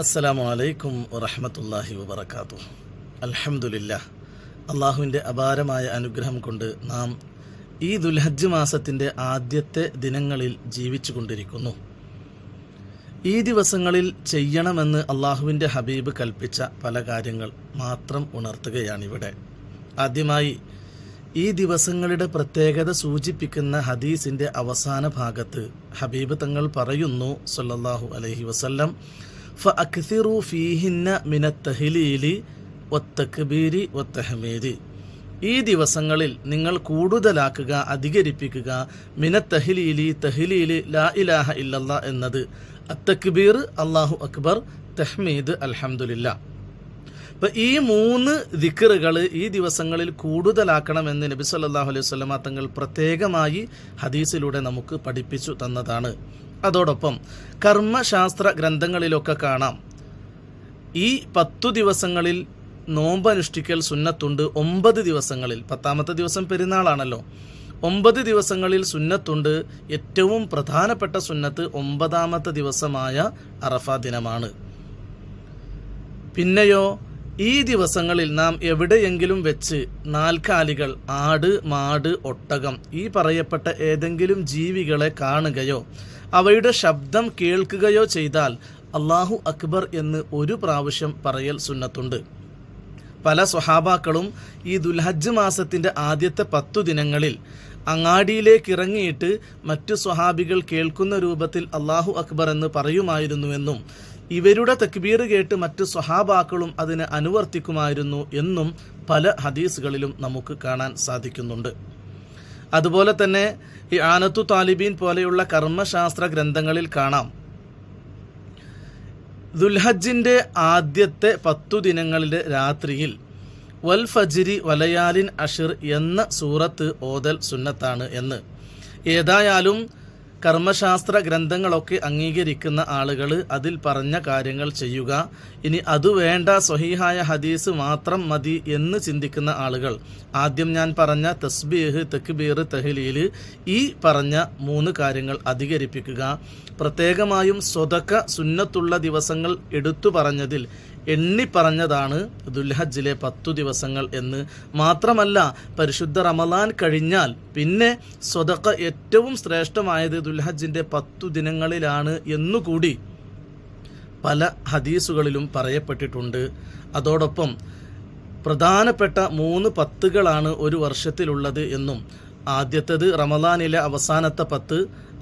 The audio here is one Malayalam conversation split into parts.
അസ്സലാമു അലൈക്കും വറഹമത്തല്ലാഹി വബർക്കാത്തു അലഹമുല്ല അള്ളാഹുവിന്റെ അപാരമായ അനുഗ്രഹം കൊണ്ട് നാം ഈ ദുൽഹജ്ജ് മാസത്തിന്റെ ആദ്യത്തെ ദിനങ്ങളിൽ ജീവിച്ചു കൊണ്ടിരിക്കുന്നു. ഈ ദിവസങ്ങളിൽ ചെയ്യണമെന്ന് അള്ളാഹുവിന്റെ ഹബീബ് കൽപ്പിച്ച പല കാര്യങ്ങൾ മാത്രം ഉണർത്തുകയാണിവിടെ. ആദ്യമായി ഈ ദിവസങ്ങളുടെ പ്രത്യേകത സൂചിപ്പിക്കുന്ന ഹദീസിന്റെ അവസാന ഭാഗത്ത് ഹബീബ് തങ്ങൾ പറയുന്നു സല്ലാഹു അലഹി വസല്ലം ഫീഹിന്ന ഈ ദിവസങ്ങളിൽ നിങ്ങൾ കൂടുതലാക്കുക അധികരിപ്പിക്കുക മിനത്തഹിലീലി തഹിലീലി ലാ ഇലാഹ ഇല്ലല്ലാ എന്നത്. അത്തക്ബീർ അള്ളാഹു അക്ബർ തഹ്മീദ് അലഹമുല്ല അപ്പൊ ഈ മൂന്ന് ദിക്കറുകൾ ഈ ദിവസങ്ങളിൽ കൂടുതലാക്കണമെന്ന് നബി സല്ലല്ലാഹു അലൈഹി വസല്ലമ തങ്ങൾ പ്രത്യേകമായി ഹദീസിലൂടെ നമുക്ക് പഠിപ്പിച്ചു തന്നതാണ്. അതോടൊപ്പം കർമ്മശാസ്ത്ര ഗ്രന്ഥങ്ങളിലൊക്കെ കാണാം. ഈ പത്തു ദിവസങ്ങളിൽ നോമ്പ് നോമ്പനുഷ്ഠിക്കൽ സുന്നത്തുണ്ട് ഒമ്പത് ദിവസങ്ങളിൽ. പത്താമത്തെ ദിവസം പെരുന്നാളാണല്ലോ. ഒമ്പത് ദിവസങ്ങളിൽ സുന്നത്തുണ്ട് ഏറ്റവും പ്രധാനപ്പെട്ട സുന്നത്ത് ഒമ്പതാമത്തെ ദിവസമായ അറഫ ദിനമാണ്. പിന്നെയോ ഈ ദിവസങ്ങളിൽ നാം എവിടെയെങ്കിലും വെച്ച് നാൽക്കാലികൾ ആട് മാട് ഒട്ടകം ഈ പറയപ്പെട്ട ഏതെങ്കിലും ജീവികളെ കാണുകയോ അവയുടെ ശബ്ദം കേൾക്കുകയോ ചെയ്താൽ അള്ളാഹു അക്ബർ എന്ന് ഒരു പ്രാവശ്യം പറയൽ സുന്നത്തുണ്ട്. പല സ്വഹാബാക്കളും ഈ ദുൽഹജ്ജ് മാസത്തിന്റെ ആദ്യത്തെ പത്തു ദിനങ്ങളിൽ അങ്ങാടിയിലേക്ക് ഇറങ്ങിയിട്ട് മറ്റു സ്വഹാബികൾ കേൾക്കുന്ന രൂപത്തിൽ അള്ളാഹു അക്ബർ എന്ന് പറയുമായിരുന്നുവെന്നും ഇവരുടെ തക്ബീർ കേട്ട് മറ്റു സ്വഹാബാക്കളും അതിനെ അനുവർത്തിക്കുമായിരുന്നു എന്നും പല ഹദീസുകളിലും നമുക്ക് കാണാൻ സാധിക്കുന്നുണ്ട്. അതുപോലെ തന്നെ ഈ ആനത്തു താലിബീൻ പോലെയുള്ള കർമ്മശാസ്ത്ര ഗ്രന്ഥങ്ങളിൽ കാണാം. ദുൽഹജ്ജിന്റെ ആദ്യത്തെ പത്തു ദിനങ്ങളിലെ രാത്രിയിൽ വൽ ഫജിരി വലയാലിൻ അഷിർ എന്ന സൂറത്ത് ഓതൽ സുന്നത്താണ് എന്ന്. ഏതായാലും കർമ്മശാസ്ത്ര ഗ്രന്ഥങ്ങളൊക്കെ അംഗീകരിക്കുന്ന ആളുകൾ അതിൽ പറഞ്ഞ കാര്യങ്ങൾ ചെയ്യുക. ഇനി അത് വേണ്ട സ്വഹീഹായ ഹദീസ് മാത്രം മതി എന്ന് ചിന്തിക്കുന്ന ആളുകൾ. ആദ്യം ഞാൻ പറഞ്ഞ തസ്ബീഹ് തെക്ബീർ തഹ്ലീൽ ഈ പറഞ്ഞ മൂന്ന് കാര്യങ്ങൾ അധികരിപ്പിക്കുക. പ്രത്യേകമായും സ്വതക്ക സുന്നത്തുള്ള ദിവസങ്ങൾ എടുത്തു പറഞ്ഞതിൽ എണ്ണി പറഞ്ഞതാണ് ദുൽഹജ്ജിലെ പത്തു ദിവസങ്ങൾ എന്ന്. മാത്രമല്ല പരിശുദ്ധ റമലാൻ കഴിഞ്ഞാൽ പിന്നെ സ്വതക്ക ഏറ്റവും ശ്രേഷ്ഠമായത് ദുൽഹജ്ജിന്റെ പത്തു ദിനങ്ങളിലാണ് എന്നുകൂടി പല ഹദീസുകളിലും പറയപ്പെട്ടിട്ടുണ്ട്. അതോടൊപ്പം പ്രധാനപ്പെട്ട മൂന്ന് പത്തുകളാണ് ഒരു വർഷത്തിലുള്ളത് എന്നും ആദ്യത്തേത് റമദാനിലെ അവസാനത്തെ പത്ത്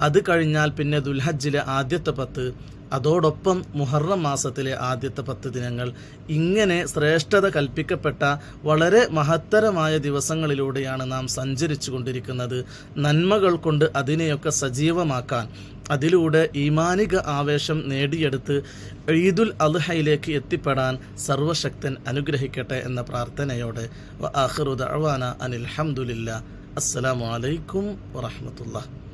അത് കഴിഞ്ഞാൽ പിന്നെ ദുൽഹജ്ജിലെ ആദ്യത്തെ പത്ത് അതോടൊപ്പം മുഹറം മാസത്തിലെ ആദ്യത്തെ പത്ത് ദിനങ്ങൾ ഇങ്ങനെ ശ്രേഷ്ഠത കൽപ്പിക്കപ്പെട്ട വളരെ മഹത്തരമായ ദിവസങ്ങളിലൂടെയാണ് നാം സഞ്ചരിച്ചു കൊണ്ടിരിക്കുന്നത് നന്മകൾ കൊണ്ട് അതിനെയൊക്കെ സജീവമാക്കാൻ അതിലൂടെ ഈമാനിക ആവേശം നേടിയെടുത്ത് ഈദുൽ അദ്ഹയിലേക്ക് എത്തിപ്പെടാൻ സർവശക്തൻ അനുഗ്രഹിക്കട്ടെ എന്ന പ്രാർത്ഥനയോടെ. അഹ്റുദ് ആഖിറു ദഅവാന അനിൽ ഹംദുലില്ലാ അസ്സലാമു അലൈക്കും വറഹ്മത്തുള്ളാഹി.